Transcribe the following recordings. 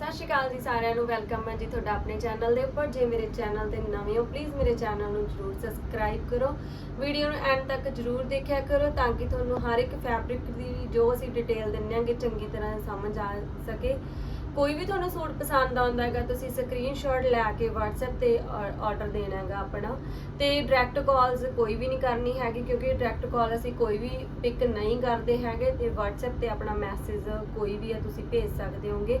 ਸਤਿ ਸ਼੍ਰੀ ਅਕਾਲ ਜੀ ਸਾਰਿਆਂ ਨੂੰ, ਵੈਲਕਮ ਹੈ ਜੀ ਤੁਹਾਡਾ ਆਪਣੇ ਚੈਨਲ ਦੇ ਉੱਪਰ। ਜੇ ਮੇਰੇ ਚੈਨਲ ਤੇ ਨਵੇਂ ਹੋ ਪਲੀਜ਼ ਮੇਰੇ ਚੈਨਲ ਨੂੰ ਜਰੂਰ ਸਬਸਕ੍ਰਾਈਬ ਕਰੋ। ਵੀਡੀਓ ਨੂੰ ਐਂਡ ਤੱਕ ਜਰੂਰ ਦੇਖਿਆ ਕਰੋ ਤਾਂ ਕਿ ਤੁਹਾਨੂੰ ਹਰ ਇੱਕ ਫੈਬਰਿਕ ਦੀ ਜੋ ਅਸੀਂ ਡਿਟੇਲ ਦਿੰਦੇ ਹਾਂਗੇ ਚੰਗੀ ਤਰ੍ਹਾਂ ਸਮਝ ਆ ਸਕੇ। ਕੋਈ ਵੀ ਤੁਹਾਨੂੰ ਸੂਟ ਪਸੰਦ ਆਉਂਦਾ ਹੈਗਾ, ਤੁਸੀਂ ਸਕਰੀਨਸ਼ਾਟ ਲੈ ਕੇ WhatsApp ਤੇ ਆਰਡਰ ਦੇਣਾ ਹੈਗਾ ਆਪਣਾ। ਤੇ ਡਾਇਰੈਕਟ ਕਾਲਸ ਕੋਈ ਵੀ ਨਹੀਂ ਕਰਨੀ ਹੈਗੀ, ਕਿਉਂਕਿ ਡਾਇਰੈਕਟ ਕਾਲ ਅਸੀਂ ਕੋਈ ਵੀ ਪਿਕ ਨਹੀਂ ਕਰਦੇ ਹੈਗੇ ਤੇ WhatsApp ਤੇ ਆਪਣਾ ਮੈਸੇਜ ਕੋਈ ਵੀ ਹੈ ਤੁਸੀਂ ਭੇਜ ਸਕਦੇ ਹੋਗੇ।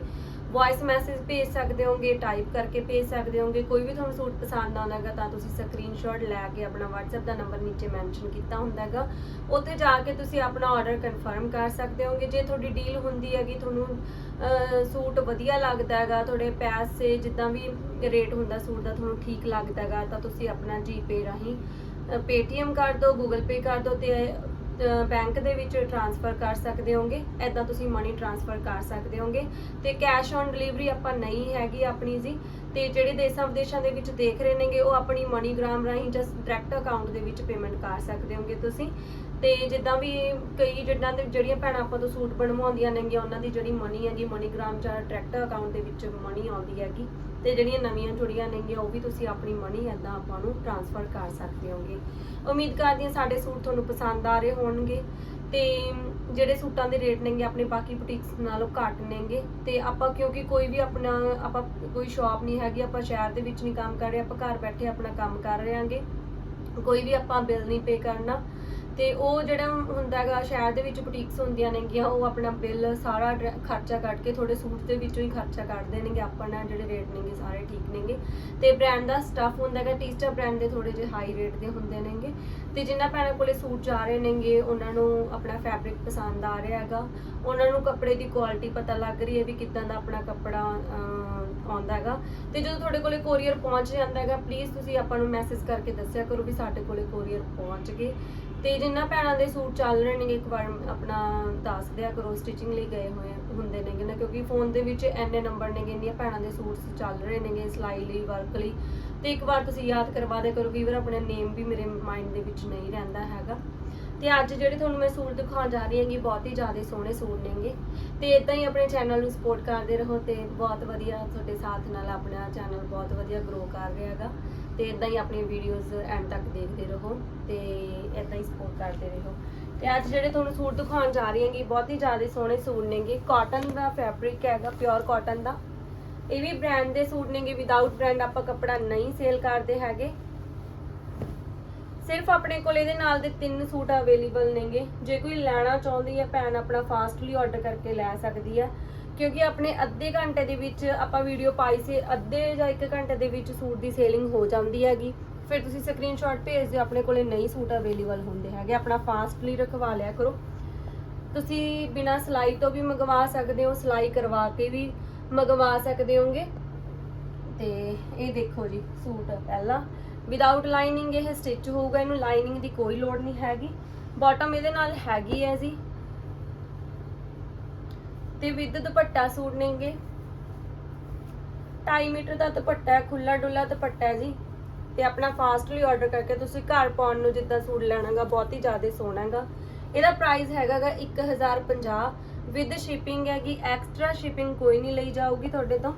ਵੌਇਸ ਮੈਸੇਜ ਭੇਜ ਸਕਦੇ ਹੋਗੇ ਟਾਈਪ ਕਰਕੇ ਭੇਜ ਸਕਦੇ ਹੋਗੇ, ਕੋਈ ਵੀ ਤੁਹਾਨੂੰ ਸੂਟ ਪਸੰਦ ਆਉਂਦਾ ਹੈਗਾ ਤਾਂ ਤੁਸੀਂ ਸਕਰੀਨਸ਼ਾਟ ਲੈ ਕੇ ਆਪਣਾ WhatsApp ਦਾ ਨੰਬਰ ਨੀਚੇ ਮੈਂਸ਼ਨ ਕੀਤਾ ਹੁੰਦਾ ਹੈਗਾ। ਉੱਥੇ ਜਾ ਕੇ ਤੁਸੀਂ ਆਪਣਾ ਆਰਡਰ ਕਨਫਰਮ ਕਰ ਸਕਦੇ ਹੋਗੇ। ਜੇ ਤੁਹਾਡੀ ਡੀਲ ਹੁੰਦੀ ਹੈਗੀ, ਤੁਹਾਨੂੰ ਸੂਟ ਵਧੀਆ ਲੱਗਦਾ ਹੈਗਾ, ਤੁਹਾਡੇ ਪੈਸੇ ਜਿੱਦਾਂ ਵੀ ਰੇਟ ਹੁੰਦਾ ਸੂਟ ਦਾ ਤੁਹਾਨੂੰ ਠੀਕ ਲੱਗਦਾ ਹੈਗਾ, ਤਾਂ ਤੁਸੀਂ ਆਪਣਾ ਜੀਪੇ ਰਾਹੀਂ ਪੇਟੀਐਮ ਕਰ ਦਿਓ ਗੂਗਲ ਪੇ ਕਰ ਦਿਓ ਤੇ ਬੈਂਕ ਦੇ ਵਿੱਚ ਟ੍ਰਾਂਸਫਰ ਕਰ ਸਕਦੇ ਹੋਗੇ ਐਦਾਂ ਤੁਸੀਂ ਮਨੀ ਟ੍ਰਾਂਸਫਰ ਕਰ ਸਕਦੇ ਹੋਗੇ। ਤੇ ਕੈਸ਼ ਔਨ ਡਿਲੀਵਰੀ ਆਪਾਂ ਨਹੀਂ ਹੈਗੀ ਆਪਣੀ ਜੀ। ਤੇ ਜਿਹੜੇ ਦੇਸ਼ਾਂ ਵਿਦੇਸ਼ਾਂ ਦੇ ਵਿੱਚ ਦੇਖ ਰਹੇ ਨੇਗੇ, ਉਹ ਆਪਣੀ ਮਨੀਗ੍ਰਾਮ ਰਾਹੀਂ ਜਸ ਡਾਇਰੈਕਟ ਅਕਾਊਂਟ ਦੇ ਵਿੱਚ ਪੇਮੈਂਟ ਕਰ ਸਕਦੇ ਹੋਗੇ ਤੁਸੀਂ। ਤੇ ਜਿੱਦਾਂ ਵੀ ਕਈ ਜਿੱਦਾਂ ਦੇ ਜਿਹੜੀਆਂ ਭੈਣਾਂ ਆਪਾਂ ਤੋਂ ਸੂਟ ਬਣਵਾਉਂਦੀਆਂ ਨੇਗੀਆਂ, ਉਹਨਾਂ ਦੀ ਜਿਹੜੀ ਮਨੀ ਹੈਗੀ ਮਨੀਗ੍ਰਾਮ ਜਾਂ ਡਾਇਰੈਕਟ ਅਕਾਊਂਟ ਦੇ ਵਿੱਚ ਮਨੀ ਆਉਂਦੀ ਹੈਗੀ। ਤੇ ਜਿਹੜੀਆਂ ਨਵੀਆਂ ਜੁੜੀਆਂ ਨੇਗੀਆਂ, ਉਹ ਵੀ ਤੁਸੀਂ ਆਪਣੀ ਮਨੀ ਐਦਾਂ ਆਪਾਂ ਨੂੰ ਟ੍ਰਾਂਸਫਰ ਕਰ ਸਕਦੇ ਹੋਗੇ। ਉਮੀਦ ਕਰਦੀ ਹਾਂ ਸਾਡੇ ਸੂਟ ਤੁਹਾਨੂੰ ਪਸੰਦ ਆ ਰਹੇ ਹੋਣਗੇ। ਤੇ ਜਿਹੜੇ ਸੂਟਾਂ ਦੇ ਰੇਟ ਨੇਗੇ, ਆਪਣੇ ਬਾਕੀ ਬੁਟੀਕਸ ਨਾਲੋਂ ਘੱਟ ਨੇਗੇ। ਤੇ ਆਪਾਂ ਕਿਉਂਕਿ ਕੋਈ ਵੀ ਆਪਣਾ, ਆਪਾਂ ਕੋਈ ਸ਼ਾਪ ਨਹੀਂ ਹੈਗੀ, ਆਪਾਂ ਸ਼ਹਿਰ ਦੇ ਵਿੱਚ ਨਹੀਂ ਕੰਮ ਕਰ ਰਹੇ, ਆਪਾਂ ਘਰ ਬੈਠੇ ਆਪਣਾ ਕੰਮ ਕਰ ਰਹੇ ਹਾਂਗੇ। ਕੋਈ ਵੀ ਆਪਾਂ ਬਿੱਲ ਨਹੀਂ ਪੇ ਕਰਨਾ। ਤੇ ਉਹ ਜਿਹੜਾ ਹੁੰਦਾ ਹੈਗਾ, ਸ਼ਹਿਰ ਦੇ ਵਿੱਚ ਬੁਟੀਕਸ ਹੁੰਦੀਆਂ ਨੇਗੀਆਂ, ਉਹ ਆਪਣਾ ਬਿੱਲ ਸਾਰਾ ਖਰਚਾ ਕੱਢ ਕੇ ਤੁਹਾਡੇ ਸੂਟ ਦੇ ਵਿੱਚੋਂ ਹੀ ਖਰਚਾ ਕੱਢ ਨੇਗੇ ਆਪਣਾ ਜਿਹੜੇ ਰੇਟ ਨੇਗੇ, ਸਾਰੇ ਠੀਕ ਨੇਗੇ। ਤੇ ਬ੍ਰਾਂਡ ਦਾ ਸਟੱਫ ਹੁੰਦਾ ਹੈਗਾ ਟੀਸਟਾ ਬ੍ਰਾਂਡ ਦੇ ਥੋੜੇ ਜਿਹੇ ਹਾਈ ਰੇਟ ਦੇ ਹੁੰਦੇ ਨੇਗੇ। ਤੇ ਜਿਨ੍ਹਾਂ ਭੈਣਾਂ ਕੋਲੇ ਸੂਟ ਜਾ ਰਹੇ ਨੇਗੇ, ਉਹਨਾਂ ਨੂੰ ਆਪਣਾ ਫੈਬਰਿਕ ਪਸੰਦ ਆ ਰਿਹਾ ਹੈਗਾ। ਉਹਨਾਂ ਨੂੰ ਕੱਪੜੇ ਦੀ ਕੁਆਲਿਟੀ ਪਤਾ ਲੱਗ ਰਹੀ ਹੈ ਵੀ ਕਿੱਦਾਂ ਦਾ ਆਪਣਾ ਕੱਪੜਾ ਆਉਂਦਾ ਹੈਗਾ। ਤੇ ਜਦੋਂ ਤੁਹਾਡੇ ਕੋਲੇ ਕੋਰੀਅਰ ਪਹੁੰਚ ਜਾਂਦਾ ਹੈਗਾ ਪਲੀਜ਼ ਤੁਸੀਂ ਆਪਾਂ ਨੂੰ ਮੈਸੇਜ ਕਰਕੇ ਦੱਸਿਆ ਕਰੋ ਵੀ ਸਾਡੇ ਕੋਲੇ ਕੋਰੀਅਰ ਪਹੁੰਚ ਗਏ। ਤੇ ਜਿੰਨਾ ਭੈਣਾਂ ਦੇ ਸੂਟ ਚੱਲ ਰਹੇ ਨੇਗੇ, ਇੱਕ ਵਾਰ ਆਪਣਾ ਦੱਸ ਦਿਆ ਕਰੋ ਸਟਿਚਿੰਗ ਲਈ ਗਏ ਹੋਏ ਹੁੰਦੇ ਨੇਗੇ ਨਾ, ਕਿਉਂਕਿ ਫੋਨ ਦੇ ਵਿੱਚ ਐਨੇ ਨੰਬਰ ਨੇਗੇ, ਇੰਨੀਆਂ ਭੈਣਾਂ ਦੇ ਸੂਟਸ ਚੱਲ ਰਹੇ ਨੇਗੇ ਸਿਲਾਈ ਲਈ ਵਰਕ ਲਈ। ਤੇ ਇੱਕ ਵਾਰ ਤੁਸੀਂ ਯਾਦ ਕਰਵਾ ਦਿਆ ਕਰੋ ਕਈ ਵਾਰ, ਆਪਣੇ ਨੇਮ ਵੀ ਮੇਰੇ ਮਾਈਂਡ ਦੇ ਵਿੱਚ ਨਹੀਂ ਰਹਿੰਦਾ ਹੈਗਾ। ਤੇ ਅੱਜ ਜਿਹੜੇ ਤੁਹਾਨੂੰ ਮੈਂ ਸੂਟ ਦਿਖਾਉਣ ਜਾ ਰਹੀ ਹਾਂਗੀ, ਬਹੁਤ ਹੀ ਜ਼ਿਆਦਾ ਸੋਹਣੇ ਸੂਟ ਨੇਗੇ। ਤੇ ਇਦਾਂ ਹੀ ਆਪਣੇ ਚੈਨਲ ਨੂੰ ਸਪੋਰਟ ਕਰਦੇ ਰਹੋ ਤੇ ਬਹੁਤ ਵਧੀਆ ਤੁਹਾਡੇ ਸਾਥ ਨਾਲ ਆਪਣਾ ਚੈਨਲ ਬਹੁਤ ਵਧੀਆ ਗਰੋ ਕਰ ਰਿਹਾ ਹੈਗਾ। ਤੇ ਇਦਾਂ ਹੀ ਆਪਣੀ ਵੀਡੀਓਜ਼ ਐਂਡ ਤੱਕ ਦੇਖਦੇ ਰਹੋ ਤੇ ਇਦਾਂ ਹੀ ਸਪੋਰਟ ਕਰਦੇ ਰਹੋ। ਤੇ ਅੱਜ ਜਿਹੜੇ ਤੁਹਾਨੂੰ ਸੂਟ ਦਿਖਾਉਣ ਜਾ ਰਹੀ ਹਾਂਗੀ, ਬਹੁਤ ਹੀ ਜ਼ਿਆਦਾ ਸੋਹਣੇ ਸੂਟ ਨੇਗੇ। ਕਾਟਨ ਦਾ ਫੈਬਰਿਕ ਹੈਗਾ ਪਿਓਰ ਕਾਟਨ ਦਾ। ਇਹ ਵੀ ਬ੍ਰਾਂਡ ਦੇ ਸੂਟ ਨੇਗੇ ਵਿਦਆਊਟ ਬ੍ਰਾਂਡ ਆਪਾਂ ਕੱਪੜਾ ਨਹੀਂ ਸੇਲ ਕਰਦੇ ਹੈਗੇ। ਸਿਰਫ ਆਪਣੇ ਕੋਲ ਇਹਦੇ ਨਾਲ ਦੇ ਤਿੰਨ ਸੂਟ ਅਵੇਲੇਬਲ ਨੇਗੇ। ਜੇ ਕੋਈ ਲੈਣਾ ਚਾਹੁੰਦੀ ਹੈ, ਭੈਣ ਆਪਣਾ ਫਾਸਟਲੀ ਆਰਡਰ ਕਰਕੇ ਲੈ ਸਕਦੀ ਹੈ। ਕਿਉਂਕਿ ਆਪਣੇ ਅੱਧੇ ਘੰਟੇ ਦੇ ਵਿੱਚ ਆਪਾਂ ਵੀਡੀਓ ਪਾਈ ਸੀ, ਅੱਧੇ ਜਾਂ 1 ਘੰਟੇ ਦੇ ਵਿੱਚ ਸੂਟ ਦੀ ਸੇਲਿੰਗ ਹੋ ਜਾਂਦੀ ਹੈਗੀ। ਫਿਰ ਤੁਸੀਂ ਸਕਰੀਨਸ਼ਾਟ ਭੇਜ ਦਿਓ, ਆਪਣੇ ਕੋਲੇ ਨਹੀਂ ਸੂਟ ਅਵੇਲੇਬਲ ਹੁੰਦੇ ਹੈਗੇ। ਆਪਣਾ ਫਾਸਟਲੀ ਰਖਵਾ ਲਿਆ ਕਰੋ। ਤੁਸੀਂ ਬਿਨਾ ਸਿਲਾਈ ਤੋਂ ਵੀ ਮੰਗਵਾ ਸਕਦੇ ਹੋ, ਸਿਲਾਈ ਕਰਵਾ ਕੇ ਵੀ ਮੰਗਵਾ ਸਕਦੇ ਹੋਗੇ। ਤੇ ਇਹ ਦੇਖੋ ਜੀ, ਸੂਟ ਪਹਿਲਾ। ਵਿਦਆਊਟ ਲਾਈਨਿੰਗ ਇਹ ਸਟਿਚ ਹੋਊਗਾ, ਇਹਨੂੰ ਲਾਈਨਿੰਗ ਦੀ ਕੋਈ ਲੋੜ ਨਹੀਂ ਹੈਗੀ। ਬਾਟਮ ਇਹਦੇ ਨਾਲ ਹੈਗੀ ਹੈ ਜੀ। ਤੇ ਵਿਦ ਦੁਪੱਟਾ ਸੂਟ ਨੇਗੇ। 2.5 ਮੀਟਰ ਦਾ ਦੁਪੱਟਾ ਹੈ ਖੁੱਲਾ ਡੁੱਲਾ ਦੁਪੱਟਾ ਹੈ ਜੀ। ਤੇ ਆਪਣਾ ਫਾਸਟਲੀ ਆਰਡਰ ਕਰਕੇ ਤੁਸੀਂ ਘਰ ਪਾਉਣ ਨੂੰ ਜਿੱਦਾਂ ਸੂਟ ਲੈਣਾਗਾ, ਬਹੁਤ ਹੀ ਜ਼ਿਆਦਾ ਸੋਹਣਾ ਹੈਗਾ। ਇਹਦਾ ਪ੍ਰਾਈਸ ਹੈਗਾਗਾ 1050 ਵਿਦ ਸ਼ਿਪਿੰਗ ਹੈਗੀ ਐਕਸਟਰਾ ਸ਼ਿਪਿੰਗ ਕੋਈ ਨਹੀਂ ਲਈ ਜਾਊਗੀ ਤੁਹਾਡੇ ਤੋਂ।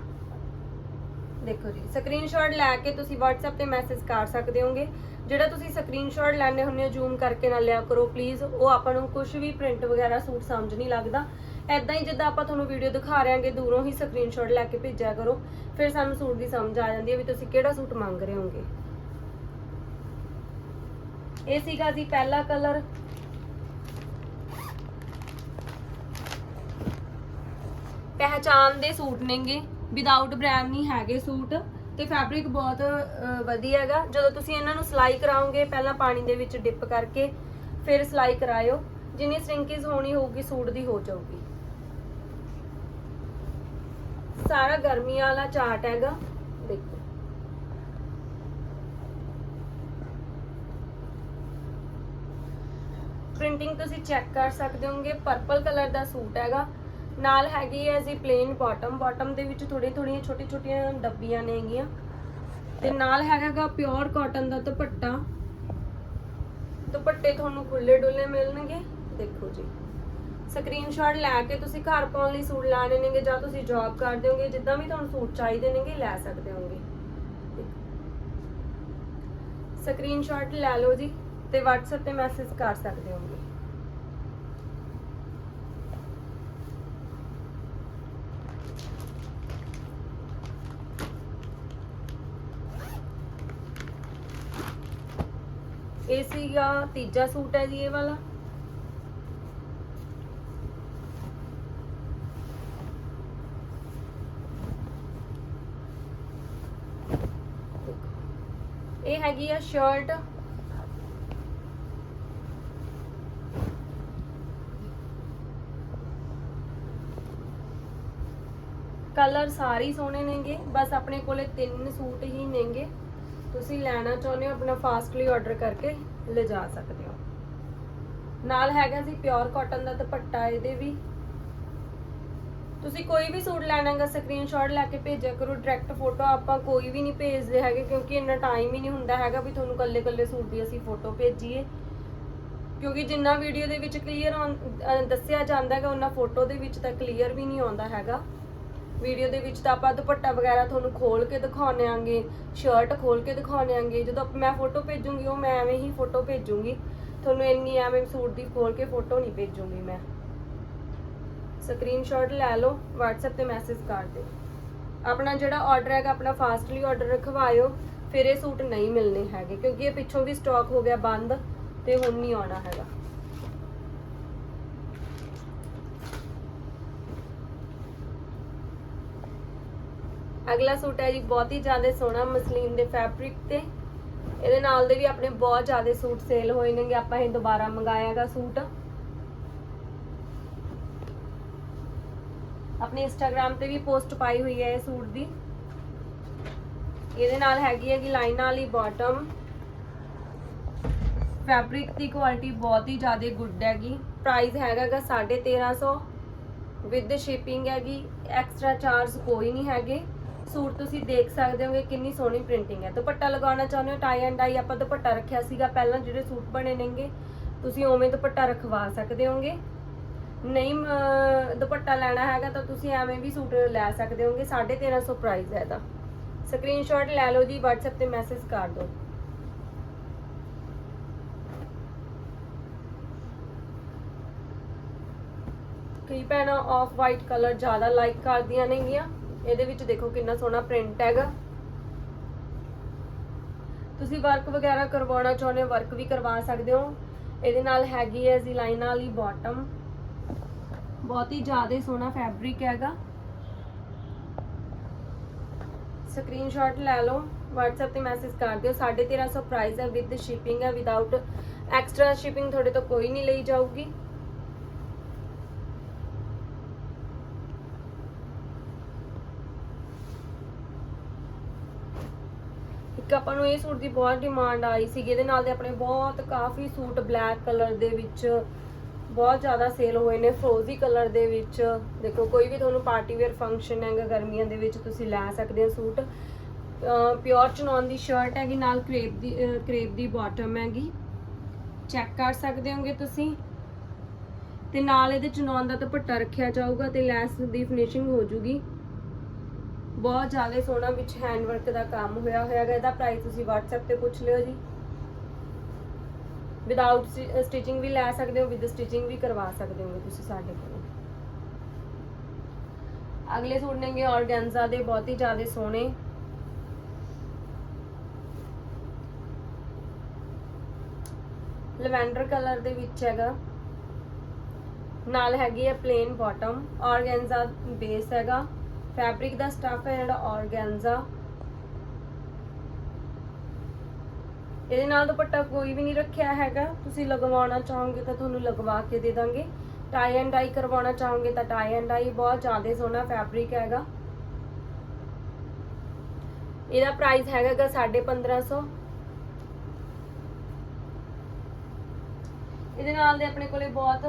ਦੇਖੋ ਜੀ ਸਕਰੀਨਸ਼ਾਟ ਲੈ ਕੇ ਤੁਸੀਂ WhatsApp ਤੇ ਮੈਸੇਜ ਕਰ ਸਕਦੇ ਹੋਗੇ। ਜਿਹੜਾ ਤੁਸੀਂ ਸਕਰੀਨਸ਼ਾਟ ਲੈਣੇ ਹੁੰਦੇ ਹੋ ਜ਼ੂਮ ਕਰਕੇ ਨਾ ਲਿਆ ਕਰੋ ਪਲੀਜ਼ ਉਹ ਆਪਾਂ ਨੂੰ ਕੁਝ ਵੀ ਪ੍ਰਿੰਟ ਵਗੈਰਾ ਸੂਟ ਸਮਝ ਨਹੀਂ ਲੱਗਦਾ। ਐਦਾਂ ਹੀ ਜਿੱਦਾਂ ਆਪਾਂ ਤੁਹਾਨੂੰ ਵੀਡੀਓ ਦਿਖਾ ਰਹੇ ਹਾਂਗੇ ਦੂਰੋਂ ਹੀ ਸਕਰੀਨਸ਼ਾਟ ਲੈ ਕੇ ਭੇਜਿਆ ਕਰੋ। ਫਿਰ ਸਾਨੂੰ ਸੂਟ ਦੀ ਸਮਝ ਆ ਜਾਂਦੀ ਹੈ ਵੀ ਤੁਸੀਂ ਕਿਹੜਾ ਸੂਟ ਮੰਗ ਰਹੇ ਹੋਗੇ। ਇਹ ਸੀਗਾ ਜੀ ਪਹਿਲਾ ਕਲਰ ਪਹਿਚਾਨ ਦੇ ਸੂਟ ਨੇਗੇ। ਵਿਦਆਊਟ ਬ੍ਰਾਂਡ ਨਹੀਂ ਹੈਗੇ ਸੂਟ ਤੇ ਫੈਬਰਿਕ ਬਹੁਤ ਵਧੀਆ ਹੈਗਾ। ਜਦੋਂ ਤੁਸੀਂ ਇਹਨਾਂ ਨੂੰ ਸਿਲਾਈ ਕਰਾਓਗੇ, ਪਹਿਲਾਂ ਪਾਣੀ ਦੇ ਵਿੱਚ ਡਿਪ ਕਰਕੇ ਫਿਰ ਸਿਲਾਈ ਕਰਾਇਓ। ਜਿੰਨੀ ਸ੍ਰਿੰਕੇਜ ਹੋਣੀ ਹੋਊਗੀ, ਸੂਟ ਦੀ ਹੋ ਜਾਊਗੀ। ਸਾਰਾ ਗਰਮੀਆਂ ਵਾਲਾ ਚਾਰਟ ਹੈਗਾ। ਦੇਖੋ। ਪ੍ਰਿੰਟਿੰਗ ਤੁਸੀਂ ਚੈੱਕ ਕਰ ਸਕਦੇ ਹੋਗੇ ਪਰਪਲ ਕਲਰ ਦਾ ਸੂਟ ਹੈਗਾ। ਨਾਲ ਹੈਗੀ ਹੈ ਜੀ ਪਲੇਨ ਬਾਟਮ ਬਾਟਮ ਦੇ ਵਿੱਚ ਥੋੜੀ ਥੋੜੀਆਂ ਛੋਟੀ ਛੋਟੀਆਂ ਡੱਬੀਆਂ ਨੇਗੀਆਂ। ਤੇ ਨਾਲ ਹੈਗਾਗਾ ਪਿਓਰ ਕਾਟਨ ਦਾ ਦੁਪੱਟਾ। ਦੁਪੱਟੇ ਤੁਹਾਨੂੰ ਖੁੱਲੇ ਡੁੱਲੇ ਮਿਲਣਗੇ। ਦੇਖੋ ਜੀ। ਸਕਰੀਨਸ਼ਾਟ ਲੈ ਕੇ ਤੁਸੀਂ ਘਰ ਪਾਉਣ ਲਈ ਸੂਟ ਲੈਣੇ ਨੇਗੇ ਜਾਂ ਤੁਸੀਂ ਜੌਬ ਕਰਦੇ ਹੋਗੇ ਜਿੱਦਾਂ ਵੀ ਤੁਹਾਨੂੰ ਸੂਟ ਚਾਹੀਦੇ ਨੇਗੇ, ਲੈ ਸਕਦੇ ਹੋਗੇ ਸਕਰੀਨਸ਼ਾਟ ਲੈ ਲਓ ਜੀ ਤੇ WhatsApp ਤੇ ਮੈਸੇਜ ਕਰ ਸਕਦੇ ਹੋਗੇ ਇਹ ਸੀਗਾ, ਤੀਜਾ ਸੂਟ ਹੈ ਜੀ ਇਹ ਵਾਲਾ। ਇਹ ਹੈਗੀ ਆ ਸ਼ਰਟ ਕਲਰ ਸਾਰੇ ਹੀ ਸੋਹਣੇ ਨੇਗੇ, ਬਸ ਆਪਣੇ ਕੋਲੇ ਤਿੰਨ ਸੂਟ ਹੀ ਨੇਗੇ। ਤੁਸੀਂ ਲੈਣਾ ਚਾਹੁੰਦੇ ਹੋ ਆਪਣਾ ਫਾਸਟਲੀ ਆਰਡਰ ਕਰਕੇ। ਲਿਜਾ ਸਕਦੇ ਹੋ। ਨਾਲ ਹੈਗਾ ਸੀ ਪਿਓਰ ਕਾਟਨ ਦਾ ਦੁਪੱਟਾ, ਇਹਦੇ ਵੀ। ਤੁਸੀਂ ਕੋਈ ਵੀ ਸੂਟ ਲੈਣਾਗਾ ਸਕਰੀਨਸ਼ਾਟ ਲੈ ਕੇ ਭੇਜਿਆ ਕਰੋ ਡਾਇਰੈਕਟ ਫੋਟੋ ਆਪਾਂ ਕੋਈ ਵੀ ਨਹੀਂ ਭੇਜਦੇ ਹੈਗੇ, ਕਿਉਂਕਿ ਇੰਨਾ ਟਾਈਮ ਹੀ ਨਹੀਂ ਹੁੰਦਾ ਹੈਗਾ ਵੀ ਤੁਹਾਨੂੰ ਕੱਲੇ ਕੱਲੇ ਸੂਟ ਦੀ ਅਸੀਂ ਫੋਟੋ ਭੇਜੀਏ। ਕਿਉਂਕਿ ਜਿੰਨਾ ਵੀਡੀਓ ਦੇ ਵਿੱਚ ਕਲੀਅਰ ਦੱਸਿਆ ਜਾਂਦਾ ਹੈਗਾ, ਉਹਨਾਂ ਫੋਟੋ ਦੇ ਵਿੱਚ ਤਾਂ ਕਲੀਅਰ ਵੀ ਨਹੀਂ ਆਉਂਦਾ ਹੈਗਾ। ਵੀਡੀਓ ਦੇ ਵਿੱਚ ਤਾਂ ਆਪਾਂ ਦੁਪੱਟਾ ਵਗੈਰਾ ਤੁਹਾਨੂੰ ਖੋਲ ਕੇ ਦਿਖਾਉਣੇ ਆਂਗੇ ਸ਼ਰਟ ਖੋਲ ਕੇ ਦਿਖਾਉਣੇ ਆਂਗੇ। ਜਦੋਂ ਮੈਂ ਫੋਟੋ ਭੇਜੂੰਗੀ, ਉਹ ਮੈਂ ਐਵੇਂ ਹੀ ਫੋਟੋ ਭੇਜੂੰਗੀ। ਤੁਹਾਨੂੰ ਇੰਨੀ ਐਵੇਂ ਸੂਟ ਦੀ ਖੋਲ ਕੇ ਫੋਟੋ ਨਹੀਂ ਭੇਜੂੰਗੀ ਮੈਂ। ਸਕਰੀਨਸ਼ਾਟ ਲੈ ਲਓ, WhatsApp ਤੇ ਮੈਸੇਜ ਕਰ ਦਿਓ। ਆਪਣਾ ਜਿਹੜਾ ਆਰਡਰ ਹੈਗਾ, ਆਪਣਾ ਫਾਸਟਲੀ ਆਰਡਰ ਰਖਵਾਇਓ। ਫਿਰ ਇਹ ਸੂਟ ਨਹੀਂ ਮਿਲਨੇ ਹੈਗੇ, ਕਿਉਂਕਿ ਇਹ ਪਿੱਛੋਂ ਵੀ ਸਟਾਕ ਹੋ ਗਿਆ ਬੰਦ ਤੇ ਹੁਣ ਨਹੀਂ ਆਉਣਾ ਹੈਗਾ। ਅਗਲਾ ਸੂਟ ਹੈ ਜੀ ਬਹੁਤ ਹੀ ਜ਼ਿਆਦਾ ਸੋਹਣਾ ਮਸਲੀਨ ਦੇ ਫੈਬਰਿਕ ਤੇ। ਇਹਦੇ ਨਾਲ ਦੇ ਵੀ ਆਪਣੇ ਬਹੁਤ ਜ਼ਿਆਦਾ ਸੂਟ ਸੇਲ ਹੋਏ ਨੇਗੇ, ਆਪਾਂ ਇਹ ਦੁਬਾਰਾ ਮੰਗਾਇਆਗਾ ਸੂਟ। ਆਪਣੇ ਇੰਸਟਾਗ੍ਰam ਤੇ ਵੀ ਪੋਸਟ ਪਾਈ ਹੋਈ ਹੈ ਇਹ ਸੂਟ ਦੀ। ਇਹਦੇ ਨਾਲ ਹੈਗੀ ਹੈਗੀ ਲਾਈਨਾਂ ਵਾਲੀ ਬਾਟਮ ਫੈਬਰਿਕ ਦੀ ਕੁਆਲਿਟੀ ਬਹੁਤ ਹੀ ਜ਼ਿਆਦਾ ਗੁੱਡ ਹੈਗੀ। ਪ੍ਰਾਈਸ ਹੈਗਾਗਾ 1350 ਵਿਦ ਸ਼ਿਪਿੰਗ ਹੈਗੀ ਐਕਸਟਰਾ ਚਾਰਜ ਕੋਈ ਨਹੀਂ ਹੈਗੇ। ਸੂਟ ਤੁਸੀਂ ਦੇਖ ਸਕਦੇ ਹੋਗੇ, ਕਿੰਨੀ ਸੋਹਣੀ ਪ੍ਰਿੰਟਿੰਗ ਹੈ। ਦੁਪੱਟਾ ਲਗਾਉਣਾ ਚਾਹੁੰਦੇ ਹੋ ਟਾਈ ਐਂਡ ਡਾਈ ਆਪਾਂ ਦੁਪੱਟਾ ਰੱਖਿਆ ਸੀਗਾ ਪਹਿਲਾਂ, ਜਿਹੜੇ ਸੂਟ ਬਣੇ ਨੇਗੇ, ਤੁਸੀਂ ਉਵੇਂ ਦੁਪੱਟਾ ਰਖਵਾ ਸਕਦੇ ਹੋਗੇ। ਨਹੀਂ ਦੁਪੱਟਾ ਲੈਣਾ ਹੈਗਾ ਤਾਂ ਤੁਸੀਂ ਐਵੇਂ ਵੀ ਸੂਟ ਲੈ ਸਕਦੇ ਹੋਗੇ 1350 ਪ੍ਰਾਈਸ ਹੈ ਇਹਦਾ। ਸਕਰੀਨਸ਼ਾਟ ਲੈ ਲਓ ਜੀ, WhatsApp ਤੇ ਮੈਸੇਜ ਕਰ ਦਿਓ। ਕਈ ਭੈਣਾਂ ਆਫ ਵਾਈਟ ਕਲਰ ਜ਼ਿਆਦਾ ਲਾਈਕ ਕਰਦੀਆਂ ਨੇਗੀਆਂ। ਇਹਦੇ ਵਿੱਚ ਦੇਖੋ ਕਿੰਨਾ ਸੋਹਣਾ ਪ੍ਰਿੰਟ ਹੈਗਾ। ਤੁਸੀਂ ਵਰਕ ਵਗੈਰਾ ਕਰਵਾਉਣਾ ਚਾਹੁੰਦੇ ਹੋ ਵਰਕ ਵੀ ਕਰਵਾ ਸਕਦੇ ਹੋ। ਇਹਦੇ ਨਾਲ ਹੈਗੀ ਹੈ ਜੀ ਵਾਲੀ ਬਾਟਮ ਬਹੁਤ ਹੀ ਜ਼ਿਆਦਾ ਸੋਹਣਾ ਫੈਬਰਿਕ ਹੈਗਾ। ਸਕਰੀਨਸ਼ਾਟ ਲੈ ਲਓ, WhatsApp ਤੇ ਮੈਸੇਜ ਕਰ ਦਿਓ। 1350 ਪ੍ਰਾਈਸ ਹੈ ਵਿਦ ਸ਼ਿਪਿੰਗ ਹੈ ਵਿਦਆਊਟ ਐਕਸਟਰਾ ਸ਼ਿਪਿੰਗ ਤੁਹਾਡੇ ਤੋਂ ਕੋਈ ਨਹੀਂ ਲਈ ਜਾਊਗੀ। ਇੱਕ ਆਪਾਂ ਨੂੰ ਇਹ ਸੂਟ ਦੀ ਬਹੁਤ ਡਿਮਾਂਡ ਆਈ ਸੀਗੀ, ਇਹਦੇ ਨਾਲ ਦੇ ਆਪਣੇ ਬਹੁਤ ਕਾਫੀ ਸੂਟ ਬਲੈਕ ਕਲਰ ਦੇ ਵਿੱਚ ਬਹੁਤ ਜ਼ਿਆਦਾ ਸੇਲ ਹੋਏ ਨੇ ਫਰੋਜ਼ੀ ਕਲਰ ਦੇ ਵਿੱਚ। ਦੇਖੋ, ਕੋਈ ਵੀ ਤੁਹਾਨੂੰ ਪਾਰਟੀ ਵੇਅਰ ਫੰਕਸ਼ਨ ਹੈਗਾ ਗਰਮੀਆਂ ਦੇ ਵਿੱਚ, ਤੁਸੀਂ ਲੈ ਸਕਦੇ ਹੋ ਸੂਟ। ਪਿਓਰ ਚਨੌਨ ਦੀ ਸ਼ਰਟ ਹੈਗੀ, ਨਾਲ ਕ੍ਰੇਪ ਦੀ ਕ੍ਰੇਪ ਦੀ ਬਾਟਮ ਹੈਗੀ। ਚੈੱਕ ਕਰ ਸਕਦੇ ਹੋਗੇ ਤੁਸੀਂ। ਤੇ ਨਾਲ ਇਹਦੇ ਚਨੌਨ ਦਾ ਦੁਪੱਟਾ ਰੱਖਿਆ ਜਾਊਗਾ ਤੇ ਲੈਸ ਦੀ ਫਿਨਿਸ਼ਿੰਗ ਹੋ ਜੂਗੀ। ਬਹੁਤ ਜ਼ਿਆਦਾ ਸੋਹਣਾ ਵਿੱਚ ਹੈਂਡ ਵਰਕ ਦਾ ਕੰਮ ਹੋਇਆ ਹੋਇਆ ਹੈਗਾ ਇਹਦਾ ਪ੍ਰਾਈਸ ਤੁਸੀਂ WhatsApp ਤੇ ਪੁੱਛ ਲਿਓ ਜੀ। ਵਿਦਆਊਟ ਸਟਿਚਿੰਗ ਵੀ ਲੈ ਸਕਦੇ ਹੋ ਵਿਦ ਸਟਿਚਿੰਗ ਵੀ ਕਰਵਾ ਸਕਦੇ ਹੋ ਤੁਸੀਂ ਸਾਡੇ ਕੋਲੋਂ। ਅਗਲੇ ਸੂਟ ਨੇਗੇ ਆਰਗੈਂਜ਼ਾ ਦੇ ਬਹੁਤ ਹੀ ਜ਼ਿਆਦਾ ਸੋਹਣੇ। ਲਵੈਂਡਰ ਕਲਰ ਦੇ ਵਿੱਚ ਹੈਗਾ। ਨਾਲ ਹੈਗੀ ਹੈ ਪਲੇਨ ਬਾਟਮ ਆਰਗੈਂਜ਼ਾ ਬੇਸ ਹੈਗਾ। ਫੈਬਰਿਕ ਦਾ ਸਟਫ ਹੈ ਜਿਹੜਾ ਆਰਗੈਂਜ਼ਾ ਇਹਦੇ ਨਾਲ ਦੁਪੱਟਾ ਕੋਈ ਵੀ ਨਹੀਂ ਰੱਖਿਆ ਹੈਗਾ। ਤੁਸੀਂ ਲਗਵਾਉਣਾ ਚਾਹੋਗੇ ਤਾਂ ਤੁਹਾਨੂੰ ਲਗਵਾ ਕੇ ਦੇ ਦਾਂਗੇ। ਟਾਈ ਐਂਡ ਡਾਈ ਕਰਵਾਉਣਾ ਚਾਹੋਗੇ ਤਾਂ ਟਾਈ ਐਂਡ ਡਾਈ ਬਹੁਤ ਜ਼ਿਆਦਾ ਸੋਹਣਾ ਫੈਬਰਿਕ ਹੈਗਾ। ਇਹਦਾ ਪ੍ਰਾਈਸ ਹੈਗਾਗਾ 1550 ਇਹਦੇ ਨਾਲ ਦੇ ਆਪਣੇ ਕੋਲੇ ਬਹੁਤ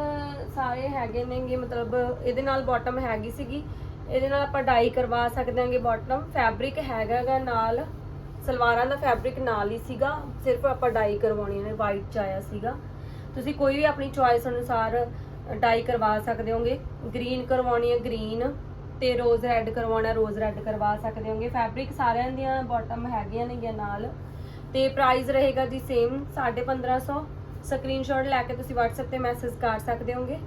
ਸਾਰੇ ਹੈਗੇ ਨੇਗੇ, ਮਤਲਬ ਇਹਦੇ ਨਾਲ ਬਾਟਮ ਹੈਗੀ ਸੀਗੀ। ਇਹਦੇ ਨਾਲ ਆਪਾਂ ਡਾਈ ਕਰਵਾ ਸਕਦੇ ਹਾਂਗੇ ਬਾਟਮ ਫੈਬਰਿਕ ਹੈਗਾਗਾ ਨਾਲ, ਸਲਵਾਰਾਂ ਦਾ ਫੈਬਰਿਕ ਨਾਲ ਹੀ ਸੀਗਾ। ਸਿਰਫ ਆਪਾਂ ਡਾਈ ਕਰਵਾਉਣੀ ਨੇ ਵਾਈਟ ਚ ਆਇਆ ਸੀਗਾ। ਤੁਸੀਂ ਕੋਈ ਵੀ ਆਪਣੀ ਚੁਆਇਸ ਅਨੁਸਾਰ ਡਾਈ ਕਰਵਾ ਸਕਦੇ ਹੋਗੇ। ਗ੍ਰੀਨ ਕਰਵਾਉਣੀ ਹੈ ਗ੍ਰੀਨ ਤੇ ਰੋਜ਼ ਰੈੱਡ ਕਰਵਾਉਣਾ ਰੋਜ਼ ਰੈੱਡ ਕਰਵਾ ਸਕਦੇ ਹੋਗੇ। ਫੈਬਰਿਕ ਸਾਰਿਆਂ ਦੀਆਂ ਬਾਟਮ ਹੈਗੀਆਂ ਨੇਗੀਆਂ ਨਾਲ। ਤੇ ਪ੍ਰਾਈਸ ਰਹੇਗਾ ਜੀ ਸੇਮ 1550 ਸਕਰੀਨਸ਼ਾਟ ਲੈ ਕੇ ਤੁਸੀਂ WhatsApp ਤੇ ਮੈਸੇਜ ਕਰ ਸਕਦੇ ਹੋਗੇ?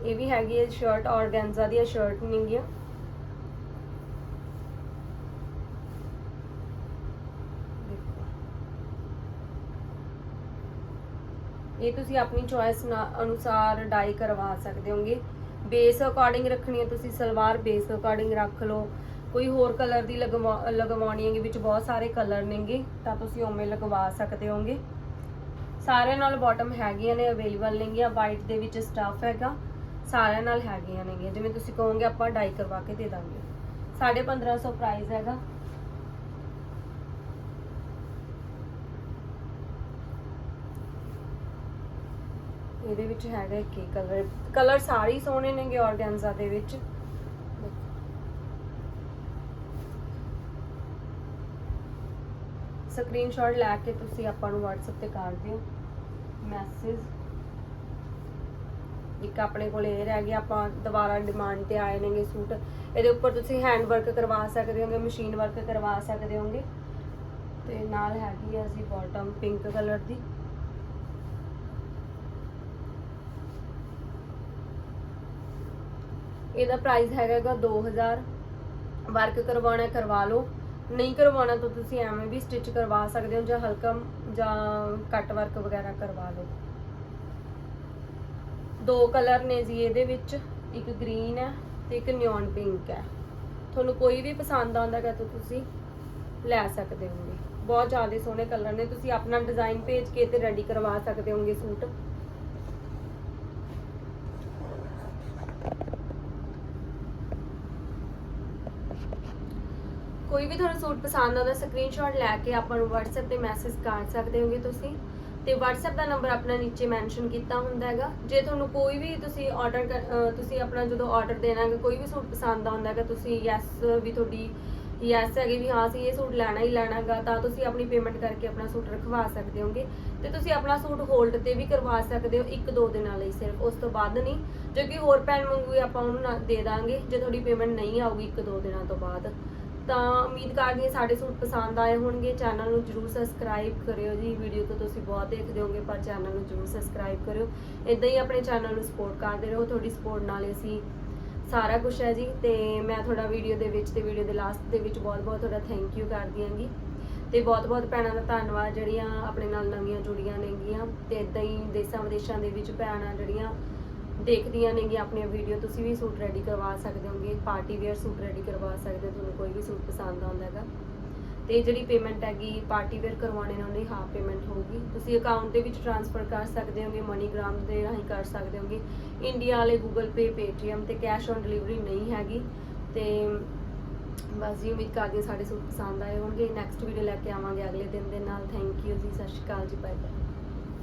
ਇਹ ਵੀ ਹੈਗੀ ਹੈ ਸ਼ਰਟ ਔਰਗੈਂਜ਼ਾ ਦੀ ਸ਼ਰਟ ਨੇਗੀਆਂ। ਦੇਖੋ। ਇਹ ਤੁਸੀਂ ਆਪਣੀ ਚੋਇਸ ਅਨੁਸਾਰ ਡਾਈ ਕਰਵਾ ਸਕਦੇ ਹੋਗੇ। ਬੇਸ ਅਕੋਰਡਿੰਗ ਰੱਖਣੀ ਹੈ ਤੁਸੀਂ, ਸਲਵਾਰ ਬੇਸ ਅਕੋਰਡਿੰਗ ਰੱਖ ਲਓ। ਕੋਈ ਹੋਰ ਕਲਰ ਦੀ ਲਗਵਾ- ਲਗਵਾਉਣੀ ਹੈਗੀ, ਵਿੱਚ ਬਹੁਤ ਸਾਰੇ ਕਲਰ ਨੇਗੇ, ਤਾਂ ਤੁਸੀਂ ਉਵੇਂ ਲਗਵਾ ਸਕਦੇ ਹੋਗੇ ਸਾਰਿਆਂ ਨਾਲ ਬਾਟਮ ਹੈਗੀਆਂ ਨੇ ਅਵੇਲੇਬਲ ਨੇਗੀਆਂ ਵਾਈਟ ਦੇ ਵਿੱਚ ਸਟਫ ਹੈਗਾ, ਸਾਰਿਆਂ ਨਾਲ ਹੈਗੀਆਂ ਨੇਗੀਆਂ। ਜਿਵੇਂ ਤੁਸੀਂ ਕਹੋਗੇ, ਆਪਾਂ ਡਾਈ ਕਰਵਾ ਕੇ ਦੇ ਦਾਂਗੇ। 1550 ਪ੍ਰਾਈਸ ਹੈਗਾ। ਇਹਦੇ ਵਿੱਚ ਹੈਗਾ ਇੱਕ ਕਲਰ ਕਲਰ ਸਾਰੇ ਸੋਹਣੇ ਨੇਗੇ ਆਰਗੈਂਜ਼ਾ ਦੇ ਵਿੱਚ। ਸਕਰੀਨਸ਼ਾਟ ਲੈ ਕੇ ਤੁਸੀਂ ਆਪਾਂ ਨੂੰ WhatsApp ਤੇ ਕਰ ਦਿਓ। ਮੈਸੇਜ ਇੱਕ ਆਪਣੇ ਕੋਲ ਇਹ ਰਹਿ ਗਿਆ, ਆਪਾਂ ਦੁਬਾਰਾ ਡਿਮਾਂਡ ਤੇ ਆਏ ਨੇਗੇ ਸੂਟ। ਇਹਦੇ ਉੱਪਰ ਤੁਸੀਂ ਹੈਂਡ ਵਰਕ ਕਰਵਾ ਸਕਦੇ ਹੋਗੇ ਮਸ਼ੀਨ ਵਰਕ ਕਰਵਾ ਸਕਦੇ ਹੋਗੇ। ਤੇ ਨਾਲ ਹੈਗੀ ਆ ਅਸੀਂ ਬਾਟਮ ਪਿੰਕ ਕਲਰ ਦੀ। ਇਹਦਾ ਪ੍ਰਾਈਸ ਹੈਗਾ 2000 ਵਰਕ ਕਰਵਾਉਣਾ ਕਰਵਾ ਲਓ। ਨਹੀਂ ਕਰਵਾਉਣਾ ਤਾਂ ਤੁਸੀਂ ਐਵੇਂ ਵੀ ਸਟਿਚ ਕਰਵਾ ਸਕਦੇ ਹੋ ਜਾਂ ਹਲਕਾ ਜਾਂ ਕੱਟ ਵਰਕ ਵਗੈਰਾ ਕਰਵਾ ਲਓ। ਦੋ ਕਲਰ ਨੇ ਜੀ ਇਹਦੇ ਵਿੱਚ, ਇੱਕ ਗ੍ਰੀਨ ਹੈ ਤੇ ਇੱਕ ਨਿਓਨ ਪਿੰਕ ਹੈ। ਤੁਹਾਨੂੰ ਕੋਈ ਵੀ ਪਸੰਦ ਆਉਂਦਾ ਹੈ ਤਾਂ ਤੁਸੀਂ ਲੈ ਸਕਦੇ ਹੋਗੇ। ਬਹੁਤ ਜ਼ਿਆਦਾ ਸੋਹਣੇ ਕਲਰ ਨੇ, ਤੁਸੀਂ ਆਪਣਾ ਡਿਜ਼ਾਈਨ ਭੇਜ ਕੇ ਤੇ ਰੈਡੀ ਕਰਵਾ ਸਕਦੇ ਹੋਗੇ ਸੂਟ। ਕੋਈ ਵੀ ਤੁਹਾਨੂੰ ਸੂਟ ਪਸੰਦ ਆਉਂਦਾ ਸਕਰੀਨਸ਼ਾਟ ਲੈ ਕੇ ਆਪਾਂ ਨੂੰ WhatsApp ਤੇ ਮੈਸੇਜ ਕਰ ਸਕਦੇ ਹੋਗੇ ਤੁਸੀਂ। ਤੇ WhatsApp ਦਾ ਨੰਬਰ ਆਪਣਾ ਨੀਚੇ ਮੈਂਸ਼ਨ ਕੀਤਾ ਹੁੰਦਾ ਹੈਗਾ। ਜੇ ਤੁਹਾਨੂੰ ਕੋਈ ਵੀ ਤੁਸੀਂ ਆਰਡਰ ਤੁਸੀਂ ਆਪਣਾ ਜਦੋਂ ਆਰਡਰ ਦੇਣਾ ਹੈਗਾ, ਕੋਈ ਵੀ ਸੂਟ ਪਸੰਦ ਆਉਂਦਾ ਹੈਗਾ, ਤੁਸੀਂ ਯੈਸ ਵੀ ਤੁਹਾਡੀ ਯੈਸ ਹੈਗੀ ਵੀ ਹਾਂ, ਅਸੀਂ ਇਹ ਸੂਟ ਲੈਣਾ ਹੀ ਲੈਣਾਗਾ ਤਾਂ ਤੁਸੀਂ ਆਪਣੀ ਪੇਮੈਂਟ ਕਰਕੇ ਆਪਣਾ ਸੂਟ ਰਖਵਾ ਸਕਦੇ ਹੋਗੇ। ਤੇ ਤੁਸੀਂ ਆਪਣਾ ਸੂਟ ਹੋਲਡ ਤੇ ਵੀ ਕਰਵਾ ਸਕਦੇ ਹੋ ਇੱਕ ਦੋ ਦਿਨਾਂ ਲਈ ਸਿਰਫ, ਉਸ ਤੋਂ ਬਾਅਦ ਨਹੀਂ। ਜੋ ਕਿ ਹੋਰ ਪੈਨ ਮੰਗੂਗੀ ਆਪਾਂ ਉਹਨੂੰ ਨਾ- ਦੇ ਦਾਂਗੇ, ਜੇ ਤੁਹਾਡੀ ਪੇਮੈਂਟ ਨਹੀਂ ਆਊਗੀ ਇੱਕ ਦੋ ਦਿਨਾਂ ਤੋਂ ਬਾਅਦ। ਤਾਂ ਉਮੀਦ ਕਰਦੀ ਹਾਂ ਸਾਡੇ ਸੂਟ ਪਸੰਦ ਆਏ ਹੋਣਗੇ। ਚੈਨਲ ਨੂੰ ਜਰੂਰ ਸਬਸਕ੍ਰਾਈਬ ਕਰਿਓ ਜੀ। ਵੀਡੀਓ ਤੋਂ ਤੁਸੀਂ ਬਹੁਤ ਦੇਖਦੇ ਹੋਗੇ ਪਰ ਚੈਨਲ ਨੂੰ ਜਰੂਰ ਸਬਸਕ੍ਰਾਈਬ ਕਰਿਓ। ਇਦਾਂ ਹੀ ਆਪਣੇ ਚੈਨਲ ਨੂੰ ਸਪੋਰਟ ਕਰਦੇ ਰਹੋ। ਤੁਹਾਡੀ ਸਪੋਰਟ ਨਾਲ ਅਸੀਂ ਸਾਰਾ ਕੁਝ ਹੈ ਜੀ। ਤੇ ਮੈਂ ਤੁਹਾਡਾ ਵੀਡੀਓ ਦੇ ਵਿੱਚ ਤੇ ਵੀਡੀਓ ਦੇ ਲਾਸਟ ਦੇ ਵਿੱਚ ਬਹੁਤ ਬਹੁਤ ਤੁਹਾਡਾ ਥੈਂਕ ਯੂ ਕਰਦੀ ਹਾਂਗੀ ਤੇ ਬਹੁਤ ਬਹੁਤ ਭੈਣਾਂ ਦਾ ਧੰਨਵਾਦ ਜਿਹੜੀਆਂ ਆਪਣੇ ਨਾਲ ਨਵੀਆਂ ਜੁੜੀਆਂ ਨੇਗੀਆਂ। ਤੇ ਇਦਾਂ ਹੀ ਦੇਸਾਂ ਵਿਦੇਸ਼ਾਂ ਦੇ ਵਿੱਚ ਭੈਣਾਂ ਜਿਹੜੀਆਂ ਦੇਖਦੀਆਂ ਨੇਗੀਆਂ ਆਪਣੀਆਂ ਵੀਡੀਓ ਤੁਸੀਂ ਵੀ ਸੂਟ ਰੈਡੀ ਕਰਵਾ ਸਕਦੇ ਹੋਗੇ ਪਾਰਟੀ ਵੇਅਰ ਸੂਟ ਰੈਡੀ ਕਰਵਾ ਸਕਦੇ ਹੋ, ਤੁਹਾਨੂੰ ਕੋਈ ਵੀ ਸੂਟ ਪਸੰਦ ਆਉਂਦਾ ਹੈਗਾ। ਤੇ ਜਿਹੜੀ ਪੇਮੈਂਟ ਹੈਗੀ ਪਾਰਟੀ ਵੇਅਰ ਕਰਵਾਉਣੇ ਨਾਲ ਉਹਦੀ ਹਾਫ ਪੇਮੈਂਟ ਹੋਊਗੀ। ਤੁਸੀਂ ਅਕਾਊਂਟ ਦੇ ਵਿੱਚ ਟ੍ਰਾਂਸਫਰ ਕਰ ਸਕਦੇ ਹੋਗੇ ਮਨੀਗ੍ਰਾਮ ਦੇ ਰਾਹੀਂ ਕਰ ਸਕਦੇ ਹੋਗੇ। ਇੰਡੀਆ ਵਾਲੇ ਗੂਗਲ ਪੇ ਪੇਟੀਐਮ ਤੇ ਕੈਸ਼ ਔਨ ਡਿਲੀਵਰੀ ਨਹੀਂ ਹੈਗੀ। ਤੇ ਬਸ ਜੀ, ਉਮੀਦ ਕਰਦੀ ਹਾਂ ਸਾਡੇ ਸੂਟ ਪਸੰਦ ਆਏ ਹੋਣਗੇ। ਨੈਕਸਟ ਵੀਡੀਓ ਲੈ ਕੇ ਆਵਾਂਗੇ ਅਗਲੇ ਦਿਨ ਦੇ ਨਾਲ। ਥੈਂਕ ਯੂ ਜੀ, ਸਤਿ ਸ਼੍ਰੀ ਅਕਾਲ ਜੀ ਬਾਏ ਬਾਏ